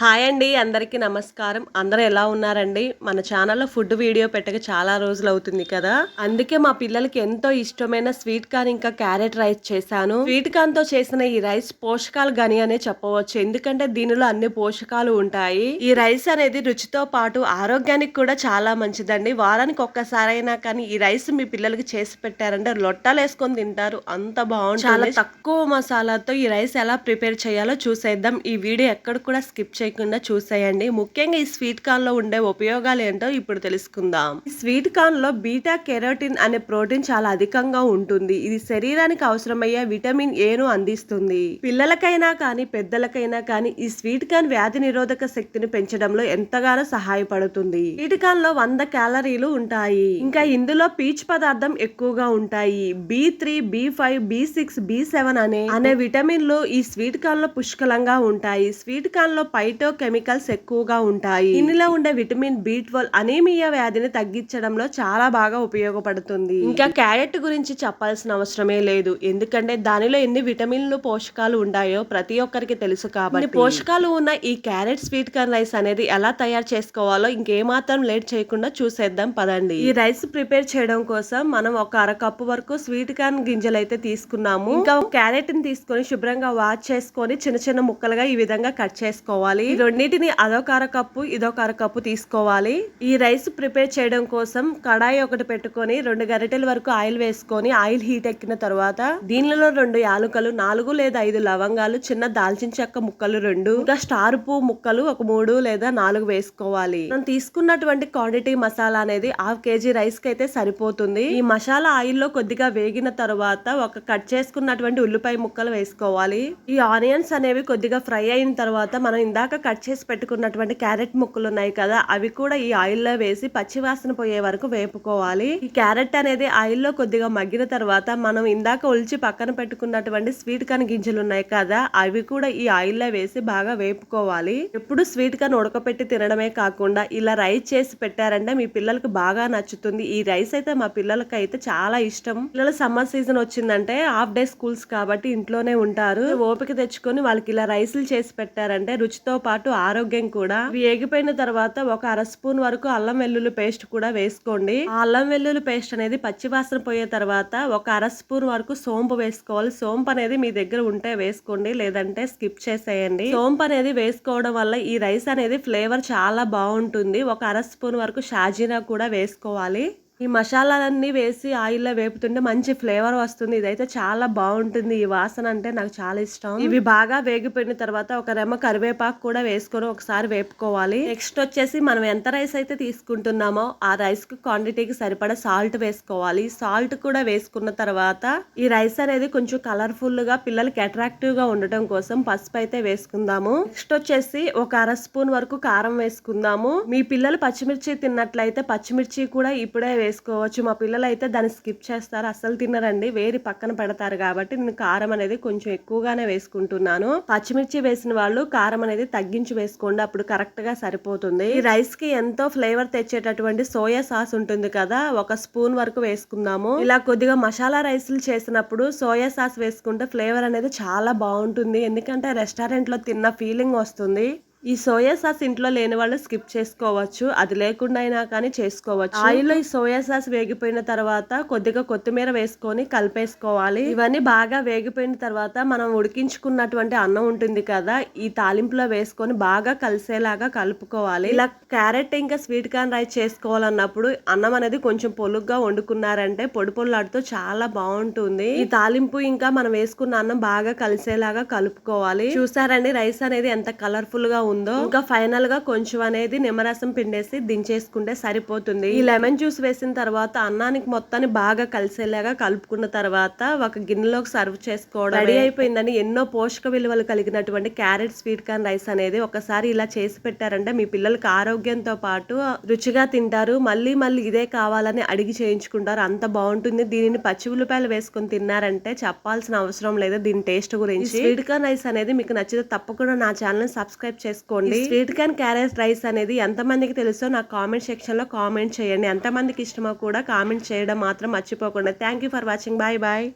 Hi అండి అందరికీ నమస్కారం. అందరూ ఎలా ఉన్నారండి? మన ఛానల్లో ఫుడ్ వీడియో పెట్టక చాలా రోజులు అవుతుంది కదా? అందుకే మా పిల్లలకి ఎంతో ఇష్టమైన స్వీట్ కార్న్ ఇంకా క్యారెట్ రైస్ చేశాను. స్వీట్ కార్న్తో చేసిన ఈ రైస్ పోషకాలు గని అనే చెప్పవచ్చు. ఎందుకంటే దీనిలో అన్ని పోషకాలు ఉంటాయి. ఈ రైస్ అనేది రుచితో పాటు ఆరోగ్యానికి కూడా చాలా మంచిదండి. వారానికి ఒక్కసారైనా కానీ ఈ రైస్ మీ పిల్లలకి చేసి పెట్టారంటే లొట్టాలు వేసుకొని తింటారు. అంత బాగుంటుంది. చాలా తక్కువ మసాలాతో ఈ రైస్ ఎలా ప్రిపేర్ చేయాలో చూసేద్దాం. ఈ వీడియో ఎక్కడ కూడా స్కిప్ చేయకుండా చూసేయండి. ముఖ్యంగా ఈ స్వీట్ కార్న్లో ఉండే ఉపయోగాలు ఏంటో ఇప్పుడు తెలుసుకుందాం. ఈ స్వీట్ కార్న్లో బీటా కెరోటిన్ అనే ప్రోటీన్ చాలా అధికంగా ఉంటుంది. ఇది శరీరానికి అవసరమయ్యే విటమిన్ ఏను అందిస్తుంది. పిల్లలకైనా కానీ పెద్దలకైనా కానీ ఈ స్వీట్ కార్న్ వ్యాధి నిరోధక శక్తిని పెంచడంలో ఎంతగానో సహాయపడుతుంది. స్వీట్ కార్న్లో వంద క్యాలరీలు ఉంటాయి. ఇంకా ఇందులో పీచ్ పదార్థం ఎక్కువగా ఉంటాయి. B three B five B six B seven అనే అనే విటమిన్లు ఈ స్వీట్ కార్న్లో పుష్కలంగా ఉంటాయి. స్వీట్ కార్న్లో పై కెమికల్స్ ఎక్కువగా ఉంటాయి. దీనిలో ఉండే విటమిన్ బి ట్వెల్వ్ అనీమియా వ్యాధిని తగ్గించడంలో చాలా బాగా ఉపయోగపడుతుంది. ఇంకా క్యారెట్ గురించి చెప్పాల్సిన అవసరమే లేదు. ఎందుకంటే దానిలో ఎన్ని విటమిన్లు పోషకాలు ఉంటాయో ప్రతి ఒక్కరికి తెలుసు కాబట్టి. పోషకాలు ఉన్న ఈ క్యారెట్ స్వీట్ కార్న్ రైస్ అనేది ఎలా తయారు చేసుకోవాలో ఇంకేమాత్రం లేట్ చేయకుండా చూసేద్దాం పదండి. ఈ రైస్ ప్రిపేర్ చేయడం కోసం మనం ఒక అరకప్పు వరకు స్వీట్ కార్న్ గింజలు అయితే తీసుకున్నాము. ఇంకా క్యారెట్ని తీసుకొని శుభ్రంగా వాష్ చేసుకొని చిన్న చిన్న ముక్కలుగా ఈ విధంగా కట్ చేసుకోవాలి. ఈ రెండింటిని అదొక అరకప్పు ఇదొక అరకప్పు తీసుకోవాలి. ఈ రైస్ ప్రిపేర్ చేయడం కోసం కడాయి ఒకటి పెట్టుకొని రెండు గరిటెల వరకు ఆయిల్ వేసుకొని ఆయిల్ హీట్ ఎక్కిన తర్వాత దీనిలో రెండు యాలుకలు నాలుగు లేదా ఐదు లవంగాలు చిన్న దాల్చిన చెక్క ముక్కలు రెండు ఇంకా స్టార్ పువ్వు ముక్కలు ఒక మూడు లేదా నాలుగు వేసుకోవాలి. మనం తీసుకున్నటువంటి క్వాంటిటీ మసాలా అనేది హాఫ్ కేజీ రైస్కి అయితే సరిపోతుంది. ఈ మసాలా ఆయిల్లో కొద్దిగా వేగిన తర్వాత ఒక కట్ చేసుకున్నటువంటి ఉల్లిపాయ ముక్కలు వేసుకోవాలి. ఈ ఆనియన్స్ అనేవి కొద్దిగా ఫ్రై అయిన తర్వాత మనం ఇందాక కట్ చేసి పెట్టుకున్నటువంటి క్యారెట్ ముక్కలు ఉన్నాయి కదా అవి కూడా ఈ ఆయిల్లో వేసి పచ్చివాసన పోయే వరకు వేపుకోవాలి. ఈ క్యారెట్ అనేది ఆయిల్లో కొద్దిగా మగ్గిన తర్వాత మనం ఇందాక ఒలిచి పక్కన పెట్టుకున్నటువంటి స్వీట్ కాన్ గింజలు ఉన్నాయి కదా అవి కూడా ఈ ఆయిల్లో వేసి బాగా వేపుకోవాలి. ఎప్పుడు స్వీట్ కార్న్ ఉడకపెట్టి తినడమే కాకుండా ఇలా రైస్ చేసి పెట్టారంటే మీ పిల్లలకు బాగా నచ్చుతుంది. ఈ రైస్ అయితే మా పిల్లలకి అయితే చాలా ఇష్టం. పిల్లల సమ్మర్ సీజన్ వచ్చిందంటే హాఫ్ డే స్కూల్స్ కాబట్టి ఇంట్లోనే ఉంటారు. ఓపిక తెచ్చుకొని వాళ్ళకి ఇలా రైసులు చేసి పెట్టారంటే రుచితో పాటు ఆరోగ్యం కూడా. ఇవి ఏగిపోయిన తర్వాత ఒక అర స్పూన్ వరకు అల్లం వెల్లుల్లి పేస్ట్ కూడా వేసుకోండి. ఆ అల్లం వెల్లుల్లి పేస్ట్ అనేది పచ్చివాసన పోయే తర్వాత ఒక అర స్పూన్ వరకు సోంపు వేసుకోవాలి. సోంపు అనేది మీ దగ్గర ఉంటే వేసుకోండి లేదంటే స్కిప్ చేసేయండి. సోంపు అనేది వేసుకోవడం వల్ల ఈ రైస్ అనేది ఫ్లేవర్ చాలా బాగుంటుంది. ఒక అర స్పూన్ వరకు షాజీనా కూడా వేసుకోవాలి. ఈ మసాలాలన్నీ వేసి ఆయిల్లో వేపుతుంటే మంచి ఫ్లేవర్ వస్తుంది. ఇదైతే చాలా బాగుంటుంది. ఈ వాసన అంటే నాకు చాలా ఇష్టం. ఇవి బాగా వేగిపోయిన తర్వాత ఒక రెమ్మ కరివేపాకు కూడా వేసుకొని ఒకసారి వేపుకోవాలి. నెక్స్ట్ వచ్చేసి మనం ఎంత రైస్ అయితే తీసుకుంటున్నామో ఆ రైస్కి క్వాంటిటీకి సరిపడా సాల్ట్ వేసుకోవాలి. సాల్ట్ కూడా వేసుకున్న తర్వాత ఈ రైస్ అనేది కొంచెం కలర్ఫుల్గా పిల్లలకి అట్రాక్టివ్గా ఉండటం కోసం పసుపు అయితే వేసుకుందాము. నెక్స్ట్ వచ్చేసి ఒక అర స్పూన్ వరకు కారం వేసుకుందాము. మీ పిల్లలు పచ్చిమిర్చి తిన్నట్లయితే పచ్చిమిర్చి కూడా ఇప్పుడే వేసుకోవచ్చు. మా పిల్లలు అయితే దాన్ని స్కిప్ చేస్తారు. అస్సలు తినరండి. వేరి పక్కన పెడతారు కాబట్టి నేను కారం అనేది కొంచెం ఎక్కువగానే వేసుకుంటున్నాను. పచ్చిమిర్చి వేసిన వాళ్ళు కారం అనేది తగ్గించి వేసుకోండి. అప్పుడు కరెక్ట్గా సరిపోతుంది. ఈ రైస్కి ఎంతో ఫ్లేవర్ తెచ్చేటటువంటి సోయా సాస్ ఉంటుంది కదా ఒక స్పూన్ వరకు వేసుకుందాము. ఇలా కొద్దిగా మసాలా రైస్లు చేసినప్పుడు సోయా సాస్ వేసుకుంటే ఫ్లేవర్ అనేది చాలా బాగుంటుంది. ఎందుకంటే రెస్టారెంట్లో తిన్న ఫీలింగ్ వస్తుంది. ఈ సోయా సాస్ ఇంట్లో లేని వాళ్ళు స్కిప్ చేసుకోవచ్చు. అది లేకుండా అయినా కానీ చేసుకోవచ్చు. ఆయిల్ ఈ సోయా సాస్ వేగిపోయిన తర్వాత కొద్దిగా కొత్తిమీర వేసుకొని కలిపేసుకోవాలి. ఇవన్నీ బాగా వేగిపోయిన తర్వాత మనం ఉడికించుకున్నటువంటి అన్నం ఉంటుంది కదా ఈ తాలింపులో వేసుకొని బాగా కలిసేలాగా కలుపుకోవాలి. ఇలా క్యారెట్ ఇంకా స్వీట్ కార్న్ రైస్ చేసుకోవాలన్నప్పుడు అన్నం అనేది కొంచెం పొలుగ్గా వండుకున్నారంటే పొడి పొల్లాడుతూ చాలా బాగుంటుంది. ఈ తాలింపు ఇంకా మనం వేసుకున్న అన్నం బాగా కలిసేలాగా కలుపుకోవాలి. చూసారండి రైస్ అనేది ఎంత కలర్ఫుల్గా ఉందో ఇంకా ఫైనల్గా కొంచెం అనేది నిమ్మరసం పిండేసి దించేసుకుంటే సరిపోతుంది. ఈ లెమన్ జ్యూస్ వేసిన తర్వాత అన్నానికి మొత్తాన్ని బాగా కలిసేలాగా కలుపుకున్న తర్వాత ఒక గిన్నెలోకి సర్వ్ చేసుకోవడం రెడీ అయిపోయిందని ఎన్నో పోషక విలువలు కలిగినటువంటి క్యారెట్ స్వీట్ కార్న్ రైస్ అనేది ఒకసారి ఇలా చేసి పెట్టారంటే మీ పిల్లలకి ఆరోగ్యంతో పాటు రుచిగా తింటారు. మళ్ళీ మళ్ళీ ఇదే కావాలని అడిగి చేయించుకుంటారు. అంత బాగుంటుంది. దీనిని పచ్చి ఉల్లిపాయలు వేసుకొని తిన్నారంటే చెప్పాల్సిన అవసరం లేదు దీని టేస్ట్ గురించి. స్వీట్ కార్న్ రైస్ అనేది మీకు నచ్చితే తప్పకుండా నా ఛానల్ సబ్స్క్రైబ్ చేసుకోండి. చేసుకోండి స్వీట్ కార్న్ క్యారెట్ రైస్ అనేది ఎంత మందికి తెలుసో నాకు కామెంట్ సెక్షన్లో కామెంట్ చేయండి. ఎంత మందికి ఇష్టమో కూడా కామెంట్ చేయడం మాత్రం మర్చిపోకుండా. Thank you for watching. Bye bye.